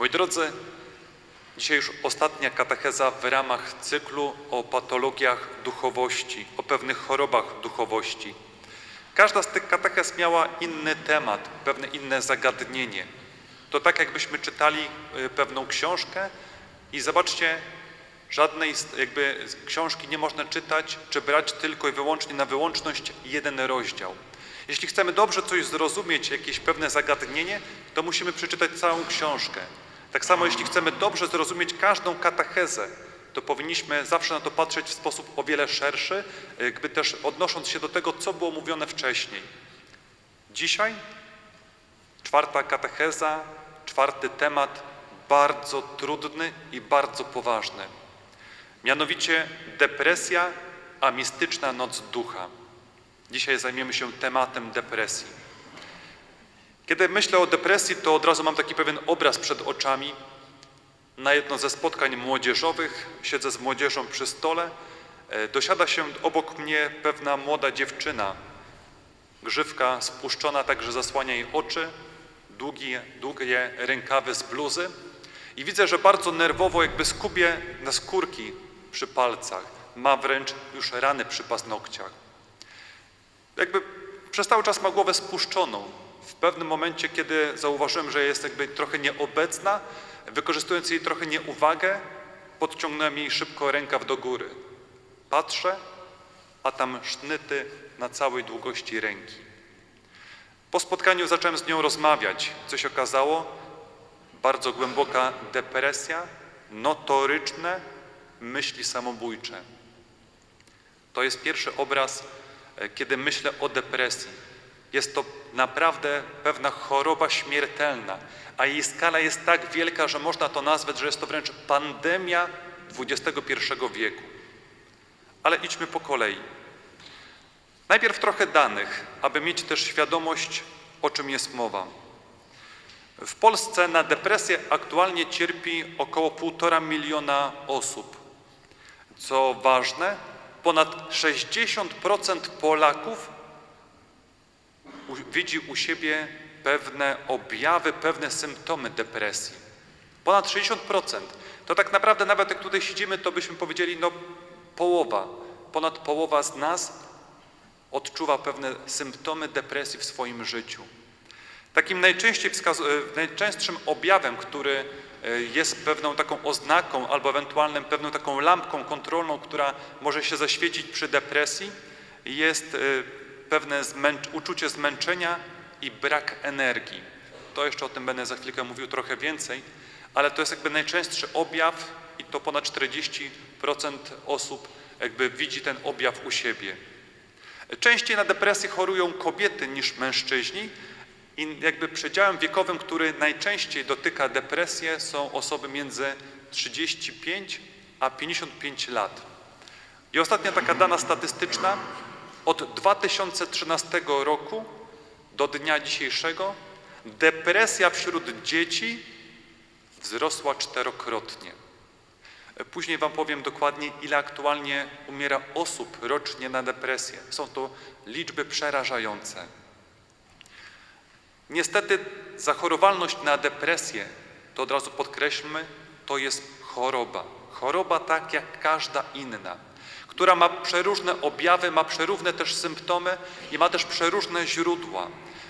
Moi drodzy, dzisiaj już ostatnia katecheza w ramach cyklu o patologiach duchowości, o pewnych chorobach duchowości. Każda z tych katechez miała inny temat, pewne inne zagadnienie. To tak jakbyśmy czytali y, pewną książkę i zobaczcie, żadnej jakby książki nie można czytać czy brać tylko i wyłącznie na wyłączność jeden rozdział. Jeśli chcemy dobrze coś zrozumieć, jakieś pewne zagadnienie, to musimy przeczytać całą książkę. Tak samo jeśli chcemy dobrze zrozumieć każdą katechezę, to powinniśmy zawsze na to patrzeć w sposób o wiele szerszy, jakby też odnosząc się do tego, co było mówione wcześniej. Dzisiaj czwarta katecheza, czwarty temat, bardzo trudny i bardzo poważny. Mianowicie depresja, a mistyczna noc ducha. Dzisiaj zajmiemy się tematem depresji. Kiedy myślę o depresji, to od razu mam taki pewien obraz przed oczami. Na jedno ze spotkań młodzieżowych siedzę z młodzieżą przy stole. E, Dosiada się obok mnie pewna młoda dziewczyna. Grzywka spuszczona tak, że zasłania jej oczy, długie, długie rękawy z bluzy. I widzę, że bardzo nerwowo jakby skubie na skórki przy palcach. Ma wręcz już rany przy paznokciach jakby przez cały czas ma głowę spuszczoną. W pewnym momencie, kiedy zauważyłem, że jest jakby trochę nieobecna, wykorzystując jej trochę nieuwagę, podciągnąłem jej szybko rękaw do góry. Patrzę, a tam sznyty na całej długości ręki. Po spotkaniu zacząłem z nią rozmawiać. Co się okazało? Bardzo głęboka depresja, notoryczne myśli samobójcze. To jest pierwszy obraz, e, kiedy myślę o depresji. Jest to naprawdę pewna choroba śmiertelna, a jej skala jest tak wielka, że można to nazwać, że jest to wręcz pandemia XXI wieku. Ale idźmy po kolei. Najpierw trochę danych, aby mieć też świadomość, o czym jest mowa. W Polsce na depresję aktualnie cierpi około 1,5 miliona osób. Co ważne, ponad 60% Polaków widzi u siebie pewne objawy, pewne symptomy depresji. Ponad 60%. To tak naprawdę nawet jak tutaj siedzimy, to byśmy powiedzieli, no połowa, ponad połowa z nas odczuwa pewne symptomy depresji w swoim życiu. Takim najczęściej e, najczęstszym objawem, który e, jest pewną taką oznaką albo ewentualnym pewną taką lampką kontrolną, która może się zaświecić przy depresji, jest e, pewne zmęcz- uczucie zmęczenia i brak energii. To jeszcze o tym będę za chwilkę mówił trochę więcej, ale to jest jakby najczęstszy objaw i to ponad 40% osób jakby widzi ten objaw u siebie. Częściej na depresję chorują kobiety niż mężczyźni i jakby przedziałem wiekowym, który najczęściej dotyka depresję są osoby między 35 a 55 lat. I ostatnia taka dana statystyczna, od 2013 roku do dnia dzisiejszego depresja wśród dzieci wzrosła czterokrotnie. Później Wam powiem dokładnie, ile aktualnie umiera osób rocznie na depresję. Są to liczby przerażające. Niestety zachorowalność na depresję, to od razu podkreślmy, to jest choroba. Choroba tak jak każda inna, która ma przeróżne objawy, ma przeróżne też symptomy i ma też przeróżne źródła.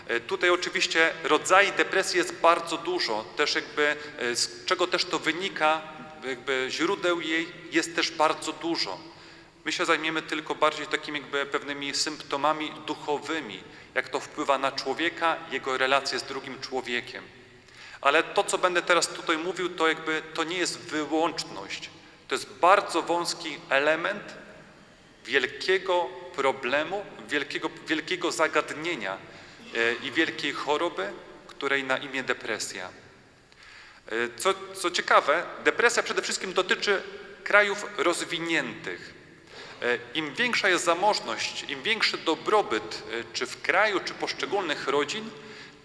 E, Tutaj oczywiście rodzajów depresji jest bardzo dużo, też jakby e, z czego też to wynika, jakby źródeł jej jest też bardzo dużo. My się zajmiemy tylko bardziej takimi jakby pewnymi symptomami duchowymi, jak to wpływa na człowieka, jego relacje z drugim człowiekiem. Ale to, co będę teraz tutaj mówił, to jakby to nie jest wyłączność. To jest bardzo wąski element wielkiego problemu, wielkiego, wielkiego zagadnienia e, i wielkiej choroby, której na imię depresja. E, Co, co ciekawe, depresja przede wszystkim dotyczy krajów rozwiniętych. E, Im większa jest zamożność, im większy dobrobyt, czy w kraju, czy poszczególnych rodzin,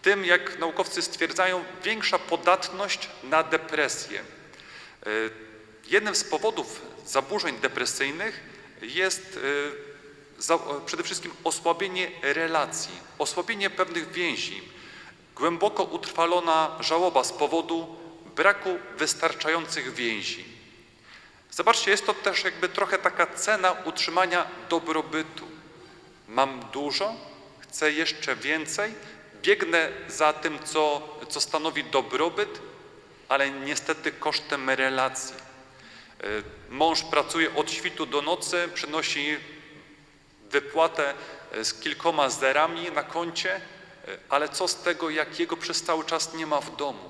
tym, jak naukowcy stwierdzają, większa podatność na depresję. Jednym z powodów zaburzeń depresyjnych jest za, przede wszystkim osłabienie relacji, osłabienie pewnych więzi, głęboko utrwalona żałoba z powodu braku wystarczających więzi. Zobaczcie, jest to też jakby trochę taka cena utrzymania dobrobytu. Mam dużo, chcę jeszcze więcej, biegnę za tym, co, co stanowi dobrobyt, ale niestety kosztem relacji. Y, Mąż pracuje od świtu do nocy, przynosi wypłatę y, z kilkoma zerami na koncie, y, ale co z tego, jak jego przez cały czas nie ma w domu?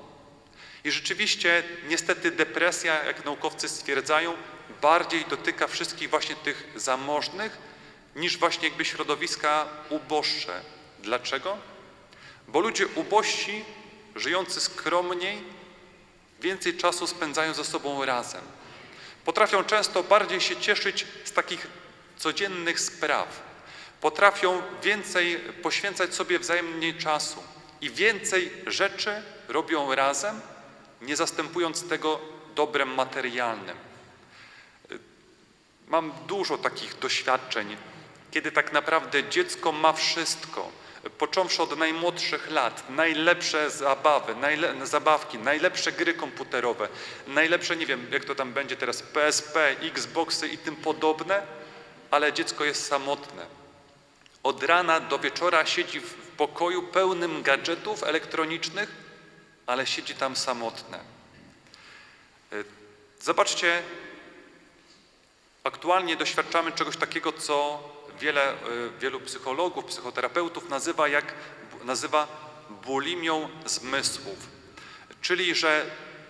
I rzeczywiście, niestety, depresja, jak naukowcy stwierdzają, bardziej dotyka wszystkich właśnie tych zamożnych niż właśnie jakby środowiska uboższe. Dlaczego? Bo ludzie ubożsi, żyjący skromniej, więcej czasu spędzają ze sobą razem. Potrafią często bardziej się cieszyć z takich codziennych spraw. Potrafią więcej poświęcać sobie wzajemnie czasu i więcej rzeczy robią razem, nie zastępując tego dobrem materialnym. Mam dużo takich doświadczeń, kiedy tak naprawdę dziecko ma wszystko, począwszy od najmłodszych lat, najlepsze zabawy, najle zabawki, najlepsze gry komputerowe, najlepsze, nie wiem, jak to tam będzie teraz, PSP, Xboxy i tym podobne, ale dziecko jest samotne. Od rana do wieczora siedzi w pokoju pełnym gadżetów elektronicznych, ale siedzi tam samotne. Y, Zobaczcie, aktualnie doświadczamy czegoś takiego, co wiele, y, wielu psychologów, psychoterapeutów nazywa, jak, nazywa bulimią zmysłów. Czyli, że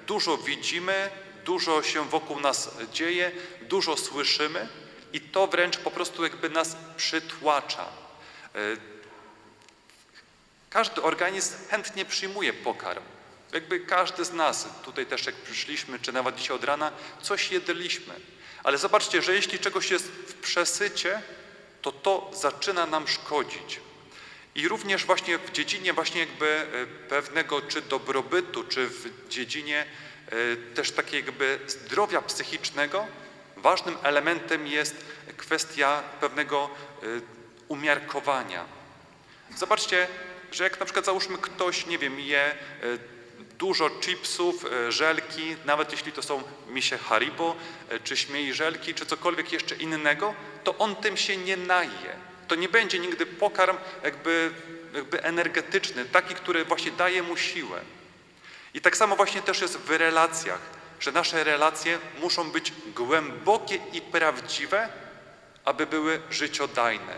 dużo widzimy, dużo się wokół nas dzieje, dużo słyszymy i to wręcz po prostu jakby nas przytłacza. Y, Każdy organizm chętnie przyjmuje pokarm. Jakby każdy z nas, tutaj też jak przyszliśmy, czy nawet dzisiaj od rana, coś jedliśmy. Ale zobaczcie, że jeśli czegoś jest w przesycie, to to zaczyna nam szkodzić. I również właśnie w dziedzinie właśnie jakby e, pewnego czy dobrobytu, czy w dziedzinie e, też takiej jakby zdrowia psychicznego, ważnym elementem jest kwestia pewnego e, umiarkowania. Zobaczcie, że jak na przykład załóżmy ktoś, nie wiem, je dużo chipsów, e, żelki, nawet jeśli to są misie Haribo, e, czy śmiej żelki, czy cokolwiek jeszcze innego, to on tym się nie naje. To nie będzie nigdy pokarm jakby, jakby energetyczny, taki, który właśnie daje mu siłę. I tak samo właśnie też jest w relacjach, że nasze relacje muszą być głębokie i prawdziwe, aby były życiodajne.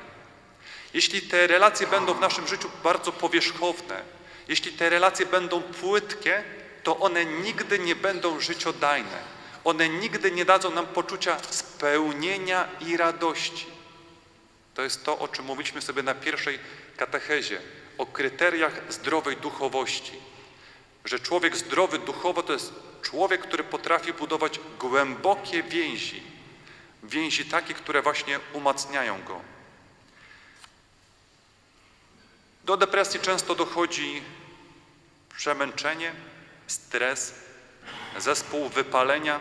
Jeśli te relacje będą w naszym życiu bardzo powierzchowne, jeśli te relacje będą płytkie, to one nigdy nie będą życiodajne. One nigdy nie dadzą nam poczucia spełnienia i radości. To jest to, o czym mówiliśmy sobie na pierwszej katechezie, o kryteriach zdrowej duchowości. Że człowiek zdrowy duchowo to jest człowiek, który potrafi budować głębokie więzi. Więzi takie, które właśnie umacniają go. Do depresji często dochodzi przemęczenie, stres, zespół wypalenia,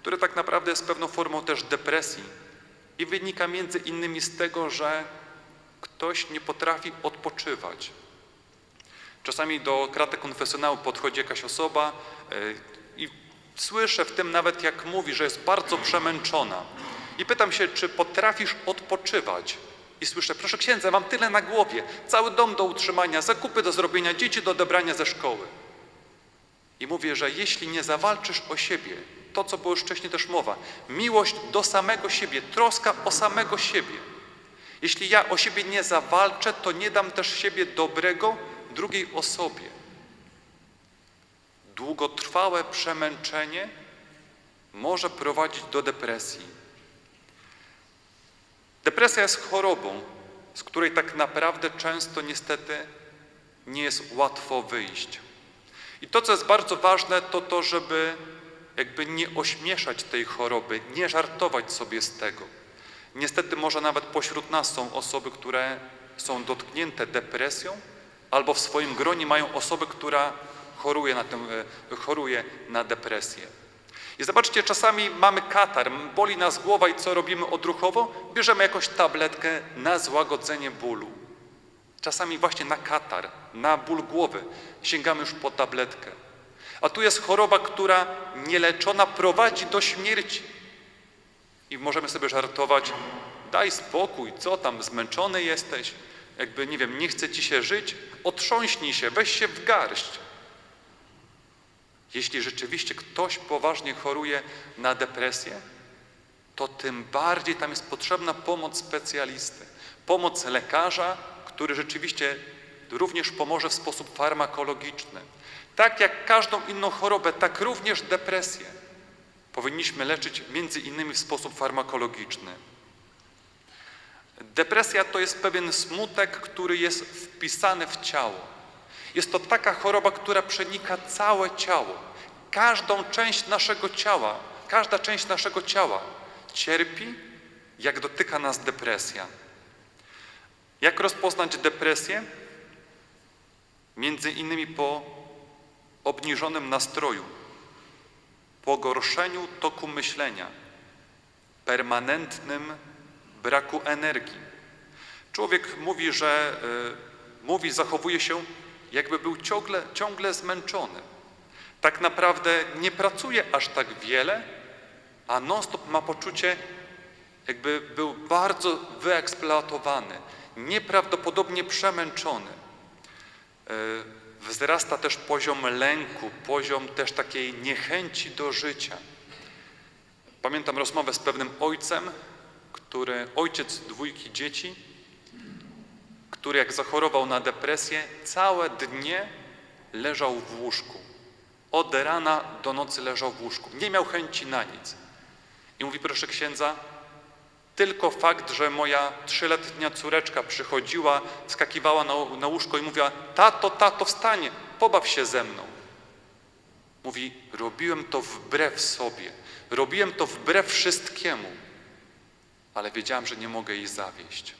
który tak naprawdę jest pewną formą też depresji i wynika między innymi z tego, że ktoś nie potrafi odpoczywać. Czasami do kraty konfesjonału podchodzi jakaś osoba yy, i słyszę w tym nawet jak mówi, że jest bardzo przemęczona. I pytam się, czy potrafisz odpoczywać? I słyszę, proszę księdza, mam tyle na głowie, cały dom do utrzymania, zakupy do zrobienia, dzieci do odebrania ze szkoły. I mówię, że jeśli nie zawalczysz o siebie, to co było już wcześniej też mowa, miłość do samego siebie, troska o samego siebie. Jeśli ja o siebie nie zawalczę, to nie dam też siebie dobrego drugiej osobie. Długotrwałe przemęczenie może prowadzić do depresji. Depresja jest chorobą, z której tak naprawdę często niestety nie jest łatwo wyjść. I to, co jest bardzo ważne, to to, żeby jakby nie ośmieszać tej choroby, nie żartować sobie z tego. Niestety może nawet pośród nas są osoby, które są dotknięte depresją, albo w swoim gronie mają osobę, która choruje na, tę, e, choruje na depresję. I zobaczcie, czasami mamy katar, boli nas głowa i co robimy odruchowo? Bierzemy jakąś tabletkę na złagodzenie bólu. Czasami właśnie na katar, na ból głowy sięgamy już po tabletkę. A tu jest choroba, która nieleczona prowadzi do śmierci. I możemy sobie żartować, daj spokój, co tam, zmęczony jesteś, jakby, nie wiem, nie chce ci się żyć, otrząśnij się, weź się w garść. Jeśli rzeczywiście ktoś poważnie choruje na depresję, to tym bardziej tam jest potrzebna pomoc specjalisty, pomoc lekarza, który rzeczywiście również pomoże w sposób farmakologiczny. Tak jak każdą inną chorobę, tak również depresję powinniśmy leczyć między innymi w sposób farmakologiczny. Depresja to jest pewien smutek, który jest wpisany w ciało. Jest to taka choroba, która przenika całe ciało. Każdą część naszego ciała, każda część naszego ciała cierpi, jak dotyka nas depresja. Jak rozpoznać depresję? Między innymi po obniżonym nastroju, pogorszeniu toku myślenia, permanentnym braku energii. Człowiek mówi, że y, mówi, zachowuje się, jakby był ciągle, ciągle zmęczony. Tak naprawdę nie pracuje aż tak wiele, a non-stop ma poczucie, jakby był bardzo wyeksploatowany, nieprawdopodobnie przemęczony. Y, Wzrasta też poziom lęku, poziom też takiej niechęci do życia. Pamiętam rozmowę z pewnym ojcem, który, ojciec dwójki dzieci, który jak zachorował na depresję, całe dnie leżał w łóżku. Od rana do nocy leżał w łóżku. Nie miał chęci na nic. I mówi, proszę księdza, tylko fakt, że moja trzyletnia córeczka przychodziła, skakiwała na, na łóżko i mówiła: Tato, tato, wstanie, pobaw się ze mną. Mówi: Robiłem to wbrew sobie, robiłem to wbrew wszystkiemu, ale wiedziałem, że nie mogę jej zawieść.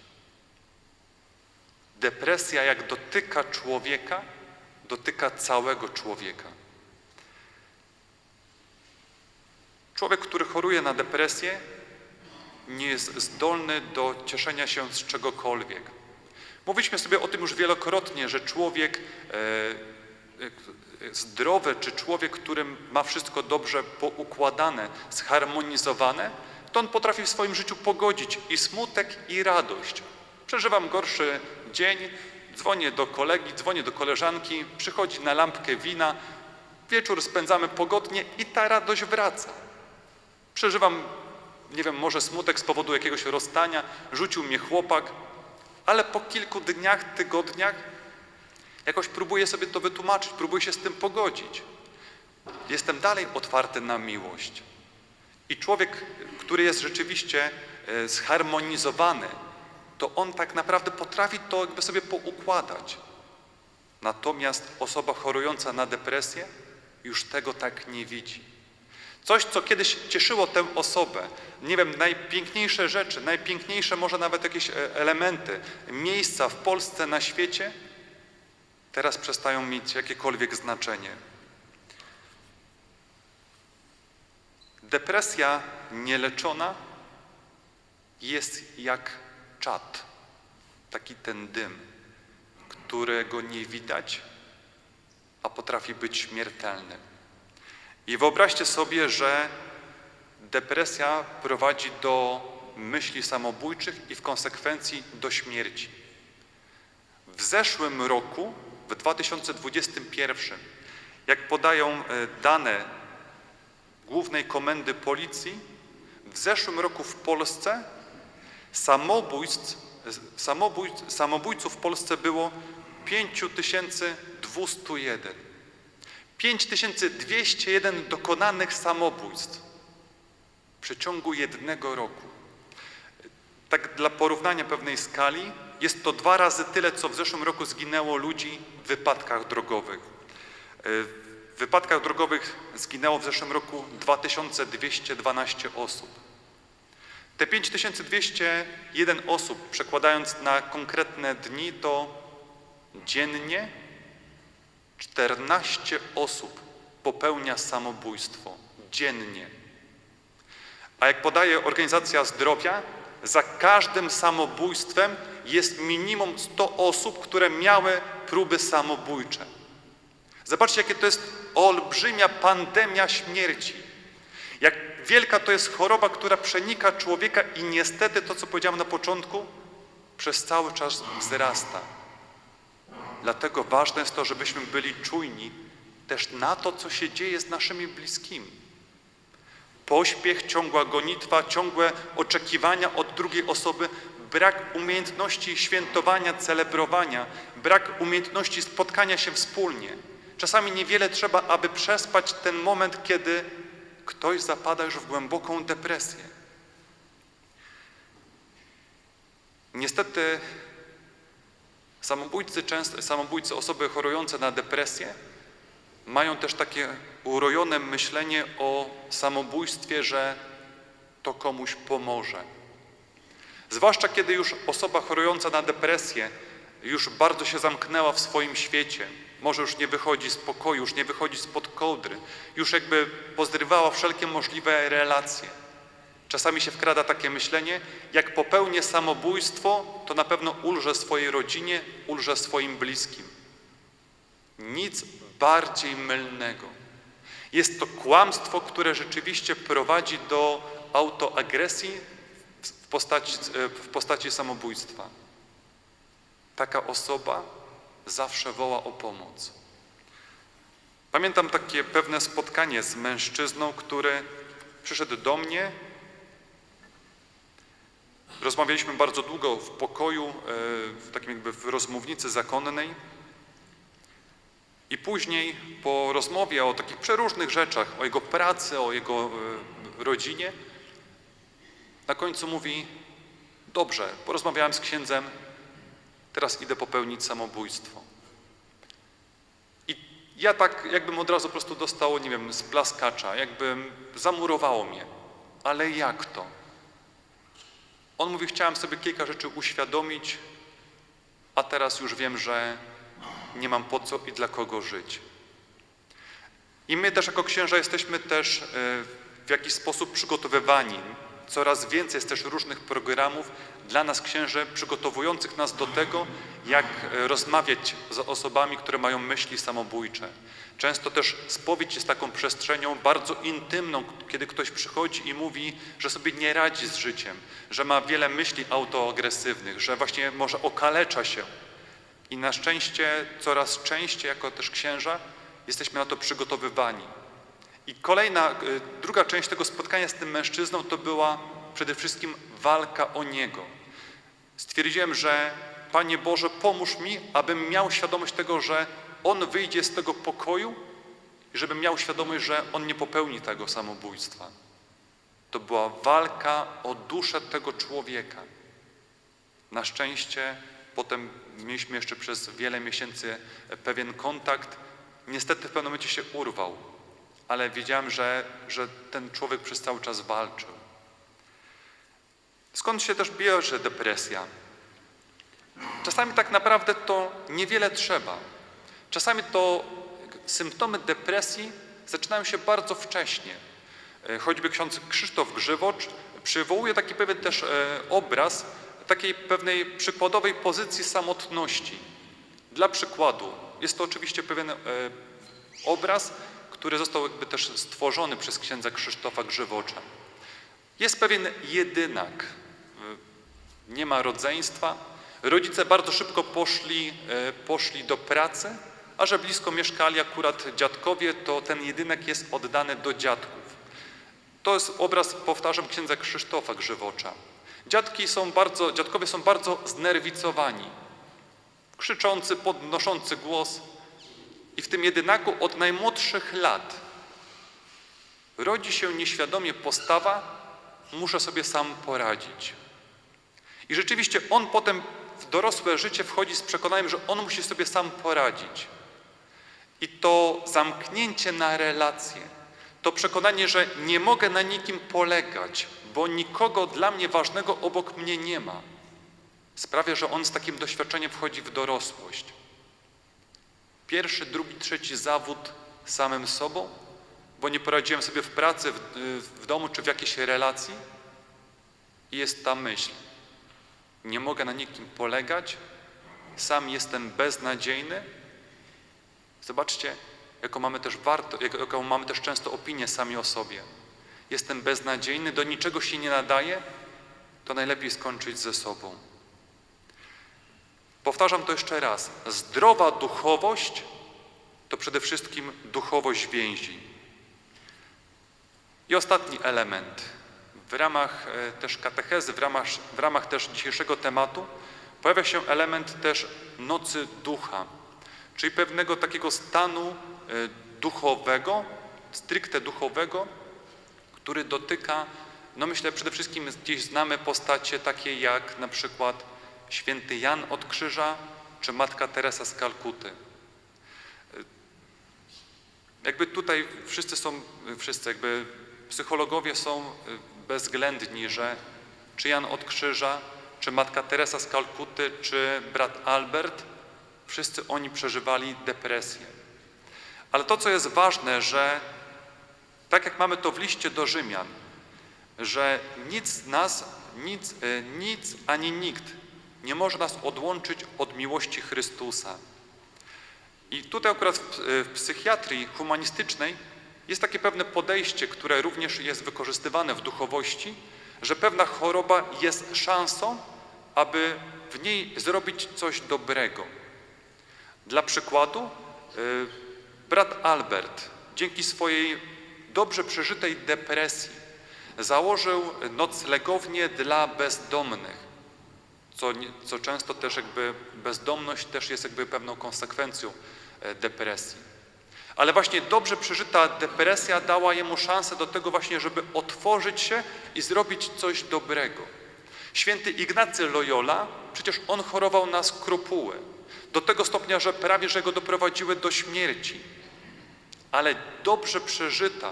Depresja, jak dotyka człowieka, dotyka całego człowieka. Człowiek, który choruje na depresję, nie jest zdolny do cieszenia się z czegokolwiek. Mówiliśmy sobie o tym już wielokrotnie, że człowiek e, e, zdrowy, czy człowiek, którym ma wszystko dobrze poukładane, zharmonizowane, to on potrafi w swoim życiu pogodzić i smutek, i radość. Przeżywam gorszy dzień, dzwonię do kolegi, dzwonię do koleżanki, przychodzi na lampkę wina, wieczór spędzamy pogodnie i ta radość wraca. Przeżywam nie wiem, może smutek z powodu jakiegoś rozstania, rzucił mnie chłopak, ale po kilku dniach, tygodniach jakoś próbuję sobie to wytłumaczyć, próbuję się z tym pogodzić. Jestem dalej otwarty na miłość. I człowiek, który jest rzeczywiście e, zharmonizowany, to on tak naprawdę potrafi to jakby sobie poukładać. Natomiast osoba chorująca na depresję już tego tak nie widzi. Coś, co kiedyś cieszyło tę osobę, nie wiem, najpiękniejsze rzeczy, najpiękniejsze może nawet jakieś e, elementy, miejsca w Polsce, na świecie, teraz przestają mieć jakiekolwiek znaczenie. Depresja nieleczona jest jak czad, taki ten dym, którego nie widać, a potrafi być śmiertelny. I wyobraźcie sobie, że depresja prowadzi do myśli samobójczych i w konsekwencji do śmierci. W zeszłym roku, w 2021, jak podają e, dane Głównej Komendy Policji, w zeszłym roku w Polsce samobójstw, samobój, samobójców w Polsce było 5201. 5201 dokonanych samobójstw w przeciągu jednego roku. Tak dla porównania pewnej skali, jest to dwa razy tyle, co w zeszłym roku zginęło ludzi w wypadkach drogowych. W wypadkach drogowych zginęło w zeszłym roku 2212 osób. Te 5201 osób, przekładając na konkretne dni, to dziennie 14 osób popełnia samobójstwo dziennie. A jak podaje Organizacja Zdrowia, za każdym samobójstwem jest minimum 100 osób, które miały próby samobójcze. Zobaczcie, jakie to jest olbrzymia pandemia śmierci. Jak wielka to jest choroba, która przenika człowieka i niestety to, co powiedziałem na początku, przez cały czas wzrasta. Dlatego ważne jest to, żebyśmy byli czujni też na to, co się dzieje z naszymi bliskimi. Pośpiech, ciągła gonitwa, ciągłe oczekiwania od drugiej osoby, brak umiejętności świętowania, celebrowania, brak umiejętności spotkania się wspólnie. Czasami niewiele trzeba, aby przespać ten moment, kiedy ktoś zapada już w głęboką depresję. Niestety samobójcy, często, samobójcy, osoby chorujące na depresję mają też takie urojone myślenie o samobójstwie, że to komuś pomoże. Zwłaszcza kiedy już osoba chorująca na depresję już bardzo się zamknęła w swoim świecie, może już nie wychodzi z pokoju, już nie wychodzi spod kołdry, już jakby pozrywała wszelkie możliwe relacje. Czasami się wkrada takie myślenie, jak popełnię samobójstwo, to na pewno ulżę swojej rodzinie, ulżę swoim bliskim. Nic bardziej mylnego. Jest to kłamstwo, które rzeczywiście prowadzi do autoagresji w postaci, w postaci samobójstwa. Taka osoba zawsze woła o pomoc. Pamiętam takie pewne spotkanie z mężczyzną, który przyszedł do mnie. Rozmawialiśmy bardzo długo w pokoju, e, w takim jakby w rozmównicy zakonnej. I później po rozmowie o takich przeróżnych rzeczach, o jego pracy, o jego e, rodzinie, na końcu mówi: Dobrze, porozmawiałem z księdzem, teraz idę popełnić samobójstwo. I ja tak, jakbym od razu po prostu dostał, nie wiem, z plaskacza, jakbym zamurowało mnie. Ale jak to? On mówi: Chciałem sobie kilka rzeczy uświadomić, a teraz już wiem, że nie mam po co i dla kogo żyć. I my też jako księża jesteśmy też e, w jakiś sposób przygotowywani. Coraz więcej jest też różnych programów dla nas księży, przygotowujących nas do tego, jak e, rozmawiać z osobami, które mają myśli samobójcze. Często też spowiedź jest taką przestrzenią bardzo intymną, kiedy ktoś przychodzi i mówi, że sobie nie radzi z życiem, że ma wiele myśli autoagresywnych, że właśnie może okalecza się. I na szczęście coraz częściej, jako też księża, jesteśmy na to przygotowywani. I kolejna, y, druga część tego spotkania z tym mężczyzną to była przede wszystkim walka o niego. Stwierdziłem, że Panie Boże, pomóż mi, abym miał świadomość tego, że on wyjdzie z tego pokoju i żebym miał świadomość, że on nie popełni tego samobójstwa. To była walka o duszę tego człowieka. Na szczęście Potem mieliśmy jeszcze przez wiele miesięcy pewien kontakt. Niestety w pewnym momencie się urwał, ale wiedziałem, że, że ten człowiek przez cały czas walczył. Skąd się też bierze depresja? Czasami tak naprawdę to niewiele trzeba. Czasami to symptomy depresji zaczynają się bardzo wcześnie. Choćby ksiądz Krzysztof Grzywocz przywołuje taki pewien też e, obraz takiej pewnej przykładowej pozycji samotności. Dla przykładu, jest to oczywiście pewien e, obraz, który został jakby też stworzony przez księdza Krzysztofa Grzywocza. Jest pewien jedynak, e, nie ma rodzeństwa. Rodzice bardzo szybko poszli, e, poszli do pracy, a że blisko mieszkali akurat dziadkowie, to ten jedynek jest oddany do dziadków. To jest obraz, powtarzam, księdza Krzysztofa Grzywocza. Dziadki są bardzo, dziadkowie są bardzo znerwicowani, krzyczący, podnoszący głos. I w tym jedynaku od najmłodszych lat rodzi się nieświadomie postawa, muszę sobie sam poradzić. I rzeczywiście on potem w dorosłe życie wchodzi z przekonaniem, że on musi sobie sam poradzić. I to zamknięcie na relacje, to przekonanie, że nie mogę na nikim polegać, bo nikogo dla mnie ważnego obok mnie nie ma, sprawia, że on z takim doświadczeniem wchodzi w dorosłość. Pierwszy, drugi, trzeci zawód samym sobą, bo nie poradziłem sobie w pracy, w, w domu czy w jakiejś relacji. I jest ta myśl. Nie mogę na nikim polegać, sam jestem beznadziejny. Zobaczcie, jaką mamy też warto, jak- jaką mamy też często opinię sami o sobie. Jestem beznadziejny, do niczego się nie nadaje, to najlepiej skończyć ze sobą. Powtarzam to jeszcze raz. Zdrowa duchowość to przede wszystkim duchowość więzi. I ostatni element. W ramach e, też katechezy, w ramach, w ramach też dzisiejszego tematu pojawia się element też nocy ducha, czyli pewnego takiego stanu e, duchowego, stricte duchowego, który dotyka, no myślę przede wszystkim gdzieś znamy postacie takie jak na przykład święty Jan od Krzyża czy Matka Teresa z Kalkuty. Jakby tutaj wszyscy są, wszyscy jakby psychologowie są bezwzględni, że czy Jan od Krzyża, czy Matka Teresa z Kalkuty, czy brat Albert, wszyscy oni przeżywali depresję. Ale to, co jest ważne, że tak jak mamy to w liście do Rzymian, że nic z nas, nic, y, nic ani nikt nie może nas odłączyć od miłości Chrystusa. I tutaj akurat w, psychiatrii humanistycznej jest takie pewne podejście, które również jest wykorzystywane w duchowości, że pewna choroba jest szansą, aby w niej zrobić coś dobrego. Dla przykładu, y, brat Albert dzięki swojej dobrze przeżytej depresji założył noclegownię dla bezdomnych co, co często też jakby bezdomność też jest jakby pewną konsekwencją e, depresji. Ale właśnie dobrze przeżyta depresja dała jemu szansę do tego właśnie, żeby otworzyć się i zrobić coś dobrego. Święty Ignacy Loyola, przecież on chorował na skrupuły, do tego stopnia, że prawie że go doprowadziły do śmierci. Ale dobrze przeżyta,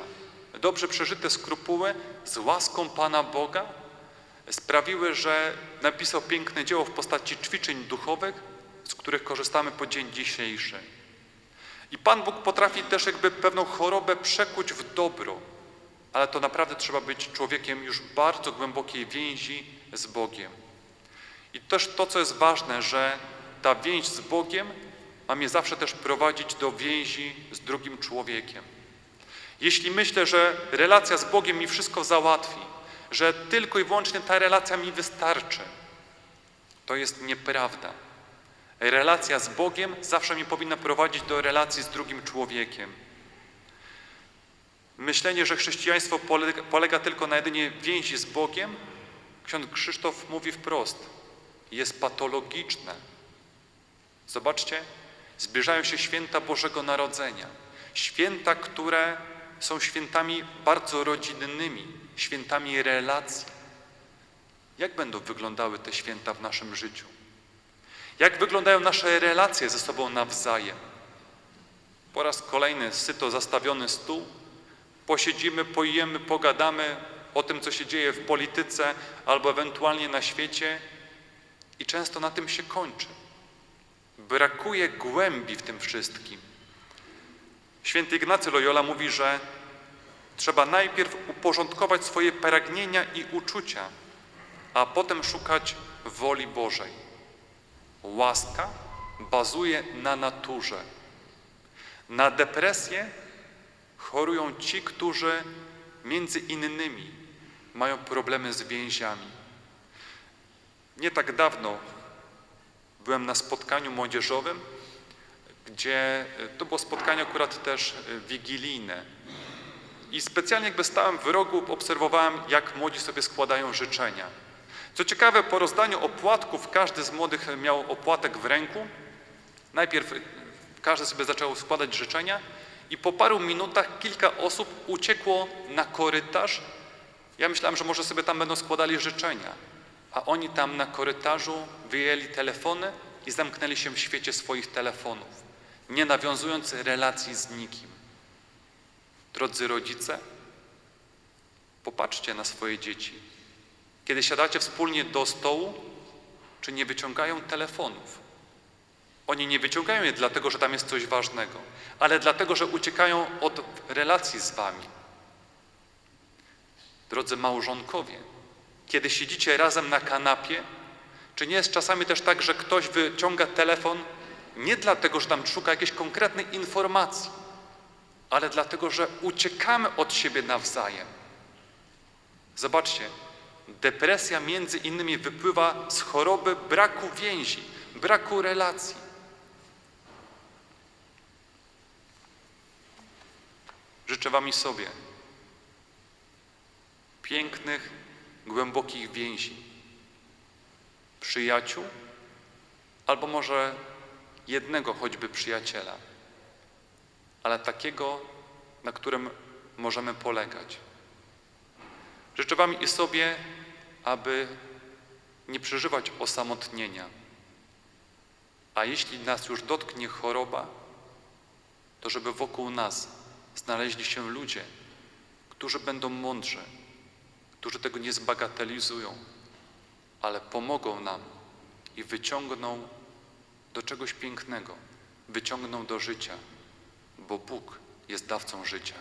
dobrze przeżyte skrupuły z łaską Pana Boga sprawiły, że napisał piękne dzieło w postaci ćwiczeń duchowych, z których korzystamy po dzień dzisiejszy. I Pan Bóg potrafi też jakby pewną chorobę przekuć w dobro, ale to naprawdę trzeba być człowiekiem już bardzo głębokiej więzi z Bogiem. I też to, co jest ważne, że ta więź z Bogiem ma mnie zawsze też prowadzić do więzi z drugim człowiekiem. Jeśli myślę, że relacja z Bogiem mi wszystko załatwi, że tylko i wyłącznie ta relacja mi wystarczy, to jest nieprawda. Relacja z Bogiem zawsze mi powinna prowadzić do relacji z drugim człowiekiem. Myślenie, że chrześcijaństwo polega, polega tylko na jedynie więzi z Bogiem, ksiądz Krzysztof mówi wprost, jest patologiczne. Zobaczcie, zbliżają się święta Bożego Narodzenia. Święta, które są świętami bardzo rodzinnymi, świętami relacji. Jak będą wyglądały te święta w naszym życiu? Jak wyglądają nasze relacje ze sobą nawzajem? Po raz kolejny syto zastawiony stół, posiedzimy, pojemy, pogadamy o tym, co się dzieje w polityce albo ewentualnie na świecie i często na tym się kończy. Brakuje głębi w tym wszystkim. Święty Ignacy Loyola mówi, że trzeba najpierw uporządkować swoje pragnienia i uczucia, a potem szukać woli Bożej. Łaska bazuje na naturze. Na depresję chorują ci, którzy między innymi mają problemy z więziami. Nie tak dawno byłem na spotkaniu młodzieżowym, gdzie e, to było spotkanie akurat też e, wigilijne. I specjalnie jakby stałem w rogu, obserwowałem, jak młodzi sobie składają życzenia. Co ciekawe, po rozdaniu opłatków każdy z młodych miał opłatek w ręku. Najpierw e, każdy sobie zaczął składać życzenia i po paru minutach kilka osób uciekło na korytarz. Ja myślałem, że może sobie tam będą składali życzenia, a oni tam na korytarzu wyjęli telefony i zamknęli się w świecie swoich telefonów, nie nawiązując relacji z nikim. Drodzy rodzice, popatrzcie na swoje dzieci. Kiedy siadacie wspólnie do stołu, czy nie wyciągają telefonów? Oni nie wyciągają je dlatego, że tam jest coś ważnego, ale dlatego, że uciekają od relacji z wami. Drodzy małżonkowie, kiedy siedzicie razem na kanapie, czy nie jest czasami też tak, że ktoś wyciąga telefon nie dlatego, że tam szuka jakiejś konkretnej informacji, ale dlatego, że uciekamy od siebie nawzajem. Zobaczcie, depresja między innymi wypływa z choroby braku więzi, braku relacji. Życzę Wam i sobie pięknych, głębokich więzi, przyjaciół, albo może jednego choćby przyjaciela, ale takiego, na którym możemy polegać. Życzę Wam i sobie, aby nie przeżywać osamotnienia, a jeśli nas już dotknie choroba, to żeby wokół nas znaleźli się ludzie, którzy będą mądrzy, którzy tego nie zbagatelizują, ale pomogą nam i wyciągną do czegoś pięknego, wyciągną do życia, bo Bóg jest dawcą życia.